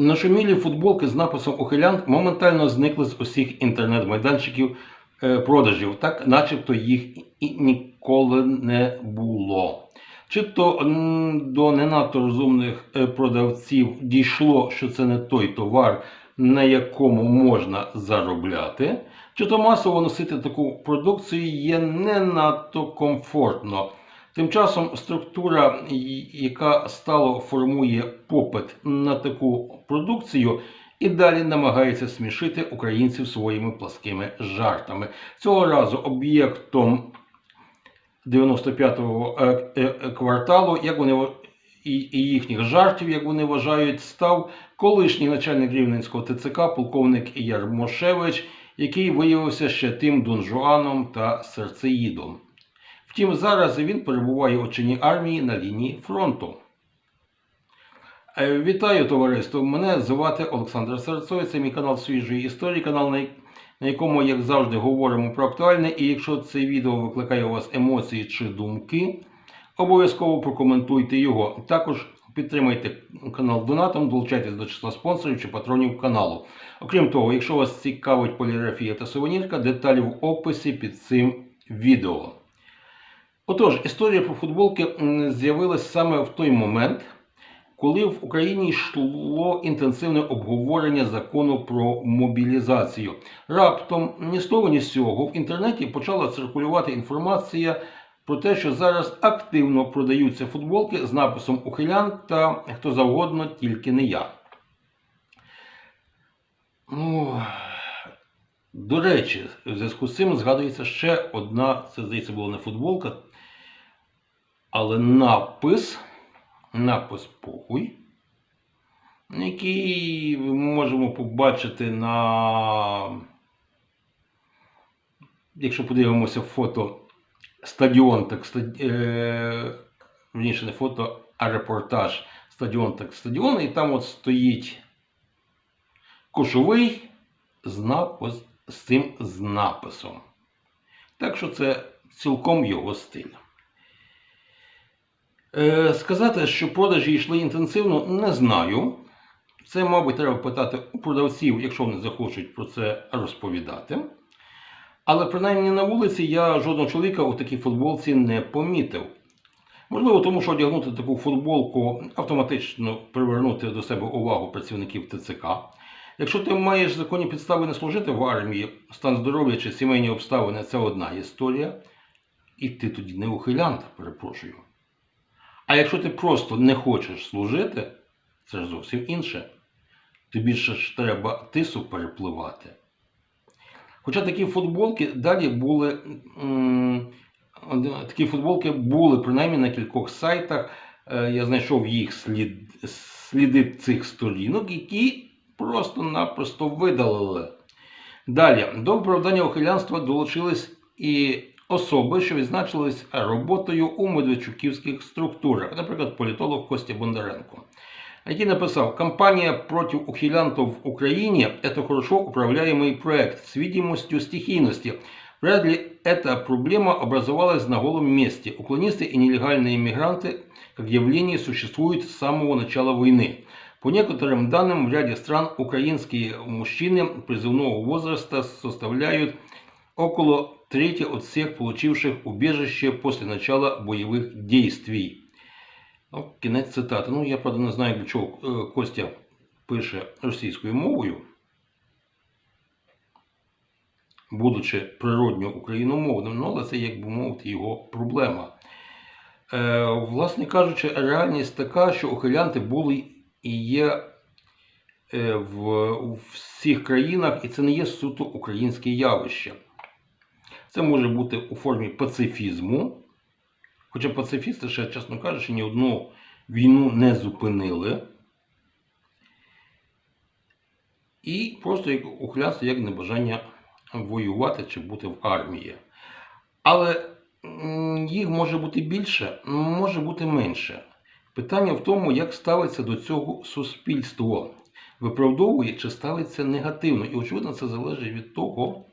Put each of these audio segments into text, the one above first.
Нашумілі футболки з написом Ухилянт моментально зникли з усіх інтернет-майданчиків е, продажів, так начебто їх і ніколи не було. Чи то до не надто розумних е, продавців дійшло, що це не той товар, на якому можна заробляти, чи то масово носити таку продукцію є не надто комфортно. Тим часом структура, яка стало формує попит на таку продукцію, і далі намагається смішити українців своїми пласкими жартами. Цього разу об'єктом 95-го е, е, кварталу, як вони і, їхніх жартів, як вони вважають, став колишній начальник Рівненського ТЦК, полковник Ярмошевич, який виявився ще тим Дон та серцеїдом. Втім, зараз він перебуває у чині армії на лінії фронту. Е, Вітаю, товариство! Мене звати Олександр Серцой. Це мій канал свіжої історії, канал, на якому, як завжди, говоримо про актуальне. І якщо це відео викликає у вас емоції чи думки, обов'язково прокоментуйте його. Також підтримайте канал донатом, долучайтесь до числа спонсорів чи патронів каналу. Окрім того, якщо вас цікавить поліграфія та сувенірка, деталі в описі під цим відео. Отож, історія про футболки м, з'явилась саме в той момент, коли в Україні йшло інтенсивне обговорення закону про мобілізацію. Раптом ні з того, ні з цього в інтернеті почала циркулювати інформація про те, що зараз активно продаються футболки з написом Ухилян та хто завгодно, тільки не я. Ну, до речі, в зв'язку з цим згадується ще одна, це здається, була не футболка, але напис, напис похуй, який ми можемо побачити на, якщо подивимося фото стадіон, так стад... е... вірніше не фото, а репортаж стадіон, так стадіон, і там от стоїть кошовий з, напис, з цим з написом. Так що це цілком його стиль. Е, сказати, що продажі йшли інтенсивно, не знаю. Це, мабуть, треба питати у продавців, якщо вони захочуть про це розповідати. Але принаймні на вулиці я жодного чоловіка у такій футболці не помітив. Можливо, тому що одягнути таку футболку автоматично привернути до себе увагу працівників ТЦК. Якщо ти маєш законні підстави не служити в армії, стан здоров'я чи сімейні обставини це одна історія. І ти тоді не ухилянт, перепрошую. А якщо ти просто не хочеш служити, це ж зовсім інше. Тобі ж треба тису перепливати. Хоча такі футболки далі були. Такі футболки були принаймні на кількох сайтах. Е, Я знайшов їх слід, сліди цих сторінок, які просто-напросто видалили. Далі, до виправдання ухилянства долучились і особи, що відзначились роботою у медведчуківських структурах, наприклад, політолог Костя Бондаренко, який написав: «Кампания против ухилянтов в Украине – это хорошо управляемый проект с видимостью стихийности. Вряд ли эта проблема образовалась на голом месте. Уклонисты и нелегальные иммигранты как явление существуют с самого начала войны. По некоторым данным, в ряде стран украинские мужчины призывного возраста составляют около трети от всех получивших убежище после начала боевых действий. Ну, кінець цитати. Ну, я правда не знаю, для чого е, Костя пише російською мовою, будучи природньо україномовним, ну, але це, як би мовити, його проблема. Е, власне кажучи, реальність така, що ухилянти були і є е, в, у всіх країнах, і це не є суто українське явище. Це може бути у формі пацифізму. Хоча пацифісти, ще, чесно кажучи, ні одну війну не зупинили. І просто як ухилянство як небажання воювати чи бути в армії. Але їх може бути більше, може бути менше. Питання в тому, як ставиться до цього суспільство. Виправдовує чи ставиться негативно. І, очевидно, це залежить від того,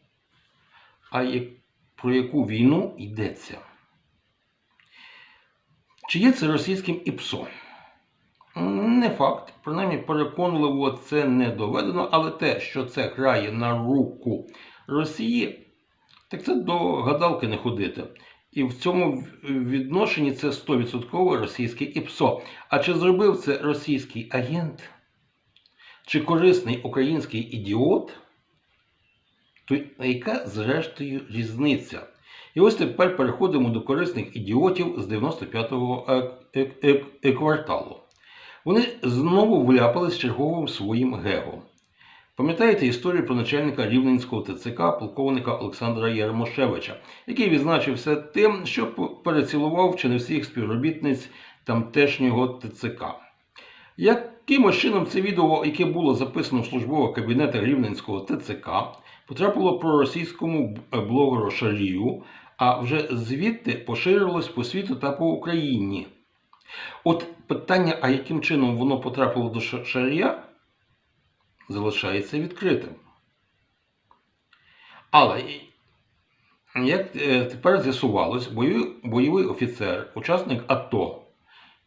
а як, про яку війну йдеться. Чи є це російським ІПСО? Не факт. принаймні переконливо це не доведено, але те, що це грає на руку Росії, так це до гадалки не ходити. І в цьому відношенні це 100% російське ІПСО. А чи зробив це російський агент? Чи корисний український ідіот? То яка зрештою різниця? І ось тепер переходимо до корисних ідіотів з 95-го е- е- е- кварталу. Вони знову вляпались черговим своїм гего. Пам'ятаєте історію про начальника Рівненського ТЦК полковника Олександра Ярмошевича, який відзначився тим, що перецілував чи не всіх співробітниць тамтешнього ТЦК. Якимось чином це відео, яке було записано в службових кабінетах Рівненського ТЦК, потрапило про російському блогеру Шарію, а вже звідти поширилось по світу та по Україні. От питання, а яким чином воно потрапило до Шарія, залишається відкритим. Але як е, тепер з'ясувалось, бойовий офіцер, учасник АТО,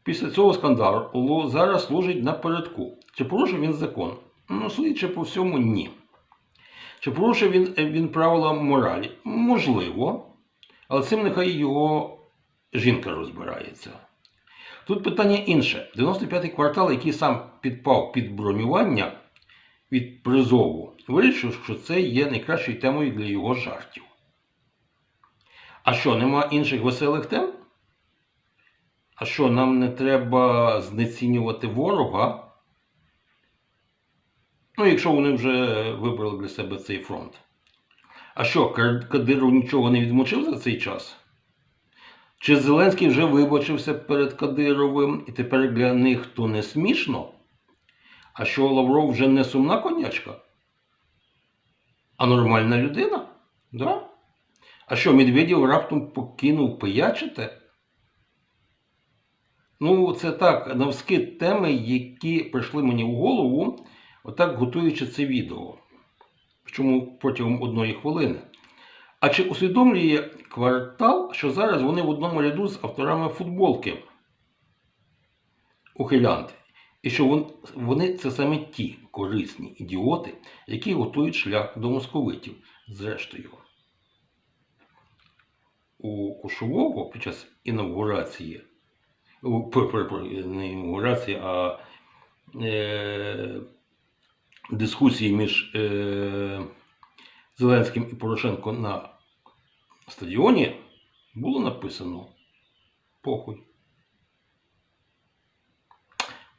після цього скандалу зараз служить напередку. Чи порушив він закон? Ну, судячи по всьому, ні. Чи порушив він, він правила моралі? Можливо. Але цим нехай його жінка розбирається. Тут питання інше. 95-й квартал, який сам підпав під бронювання від призову, вирішив, що це є найкращою темою для його жартів. А що, нема інших веселих тем? А що, нам не треба знецінювати ворога? Ну, якщо вони вже вибрали для себе цей фронт. А що, Кадиров нічого не відмочив за цей час? Чи Зеленський вже вибачився перед Кадировим і тепер для них то не смішно? А що Лавров вже не сумна конячка? А нормальна людина? Да? А що, Медведєв раптом покинув пиячити? Ну, це так, навски теми, які прийшли мені в голову, отак готуючи це відео. Причому протягом одної хвилини. А чи усвідомлює квартал, що зараз вони в одному ряду з авторами футболки ухилянти? І що вони це саме ті корисні ідіоти, які готують шлях до московитів. Зрештою, у Кошового під час інаугурації, не інаугурації, а е, дискусії між е, Зеленським і Порошенко на стадіоні було написано похуй.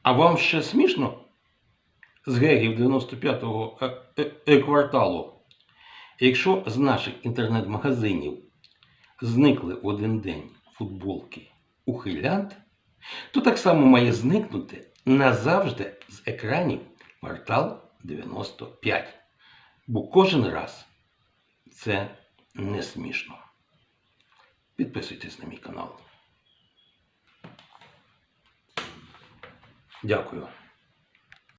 А вам ще смішно з гегів 95-го е, е, е кварталу? Якщо з наших інтернет-магазинів зникли в один день футболки ухилянт, то так само має зникнути назавжди з екранів квартал 95. Бо кожен раз це не смішно. Підписуйтесь на мій канал. Дякую.